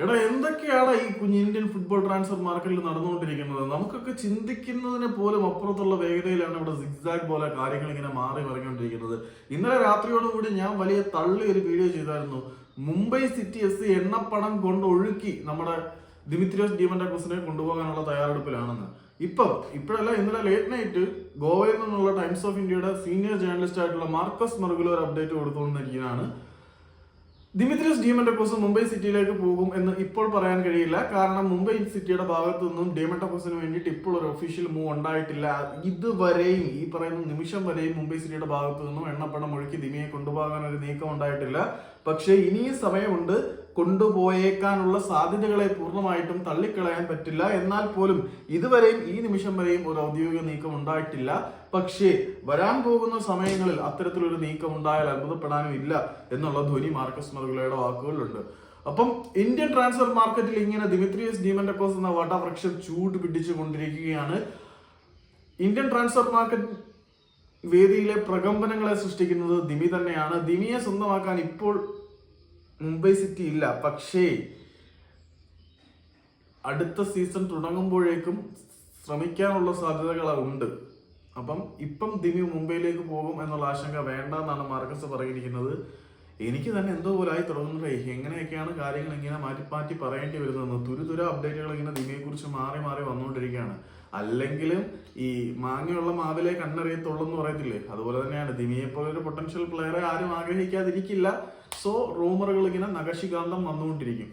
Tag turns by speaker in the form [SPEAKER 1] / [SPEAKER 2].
[SPEAKER 1] എടാ എന്തൊക്കെയാണ് ഈ കുഞ്ഞ് ഇന്ത്യൻ ഫുട്ബോൾ ട്രാൻസ്ഫർ മാർക്കറ്റിൽ നടന്നുകൊണ്ടിരിക്കുന്നത്? നമുക്കൊക്കെ ചിന്തിക്കുന്നതിന് പോലും അപ്പുറത്തുള്ള വേഗതയിലാണ് ഇവിടെ സിഗ്സാഗ് പോലെ കാര്യങ്ങൾ ഇങ്ങനെ മാറി മറിഞ്ഞുകൊണ്ടിരിക്കുന്നത്. ഇന്നലെ രാത്രിയോടുകൂടി ഞാൻ വലിയ തള്ളി ഒരു വീഡിയോ ചെയ്തായിരുന്നു. മുംബൈ സിറ്റി എസ് എണ്ണപ്പണം കൊണ്ട് ഒഴുക്കി നമ്മുടെ ദിമിത്രിയോസ് ഡിമൻഡാക്കോസിനെ കൊണ്ടുപോകാനുള്ള തയ്യാറെടുപ്പിലാണെന്ന്. ഇപ്പം ഇപ്പോഴല്ല ഇന്നലെ ലേറ്റ് നൈറ്റ് ഗോവയിൽ നിന്നുള്ള ടൈംസ് ഓഫ് ഇന്ത്യയുടെ സീനിയർ ജേർണലിസ്റ്റ് ആയിട്ടുള്ള മാർക്കസ് മെർഗുലോ ഒരു അപ്ഡേറ്റ് കൊടുത്തുകൊണ്ടിരിക്കുന്നതാണ് ദിമിത്രിയസ് ഡിമെന്റക്കോസ് മുംബൈ സിറ്റിയിലേക്ക് പോകും എന്ന് ഇപ്പോൾ പറയാൻ കഴിയില്ല. കാരണം മുംബൈ സിറ്റിയുടെ ഭാഗത്തു നിന്നും ഡിമെന്റക്കോസിന് വേണ്ടിയിട്ട് ഇപ്പോൾ ഒരു ഒഫീഷ്യൽ മൂവ് ഉണ്ടായിട്ടില്ല. ഇതുവരെയും ഈ പറയുന്ന നിമിഷം വരെയും മുംബൈ സിറ്റിയുടെ ഭാഗത്തു നിന്നും എണ്ണപ്പണം ഒഴുക്കി ദിമിയെ കൊണ്ടുപോകാൻ ഒരു നീക്കം ഉണ്ടായിട്ടില്ല. പക്ഷേ ഇനിയും സമയമുണ്ട്. കൊണ്ടുപോയേക്കാനുള്ള സാധ്യതകളെ പൂർണമായിട്ടും തള്ളിക്കളയാൻ പറ്റില്ല. എന്നാൽ പോലും ഇതുവരെയും ഈ നിമിഷം വരെയും ഒരു ഔദ്യോഗിക നീക്കം ഉണ്ടായിട്ടില്ല. പക്ഷേ വരാൻ പോകുന്ന സമയങ്ങളിൽ അത്തരത്തിലൊരു നീക്കം ഉണ്ടായാൽ അത്ഭുതപ്പെടാനും ഇല്ല എന്നുള്ള ധ്വനി മാർക്കസ് മറുകളയുടെ വാക്കുകളുണ്ട് അപ്പം ഇന്ത്യൻ ട്രാൻസ്ഫർ മാർക്കറ്റിൽ ഇങ്ങനെ ദിമിത്രിയസ് ഡീമൻഡക്കോസ് എന്ന വടവൃക്ഷം ചൂട് പിടിച്ചു കൊണ്ടിരിക്കുകയാണ്. ഇന്ത്യൻ ട്രാൻസ്ഫർ മാർക്കറ്റ് വേദിയിലെ പ്രകമ്പനങ്ങളെ സൃഷ്ടിക്കുന്നത് ദിമി തന്നെയാണ്. ദിമിയെ സ്വന്തമാക്കാൻ ഇപ്പോൾ മുംബൈ സിറ്റി ഇല്ല. പക്ഷേ അടുത്ത സീസൺ തുടങ്ങുമ്പോഴേക്കും ശ്രമിക്കാനുള്ള സാധ്യതകൾ ഉണ്ട് അപ്പം ഇപ്പം ദിമി മുംബൈയിലേക്ക് പോകും എന്നുള്ള ആശങ്ക വേണ്ട എന്നാണ് മാർക്കസ് പറഞ്ഞിരിക്കുന്നത്. എനിക്ക് തന്നെ എന്തോ പോലായി തുടങ്ങുന്നത് എങ്ങനെയൊക്കെയാണ് കാര്യങ്ങൾ ഇങ്ങനെ മാറ്റി മാറ്റി പറയേണ്ടി വരുന്നതെന്ന്. തുരുതുര അപ്ഡേറ്റുകൾ ഇങ്ങനെ ദിമിയെ കുറിച്ച് മാറി മാറി വന്നുകൊണ്ടിരിക്കുകയാണ്. അല്ലെങ്കിലും ഈ മാങ്ങയുള്ള മാവിലെ കണ്ണറിയത്തുള്ളൂ എന്ന് പറയത്തില്ലേ? അതുപോലെ തന്നെയാണ് ദിമിയെ പോലെ ഒരു പൊട്ടൻഷ്യൽ പ്ലെയറെ ആരും ആഗ്രഹിക്കാതിരിക്കില്ല. സോ റൂമറുകൾ ഇങ്ങനെ നഖശികാന്തം വന്നുകൊണ്ടിരിക്കും.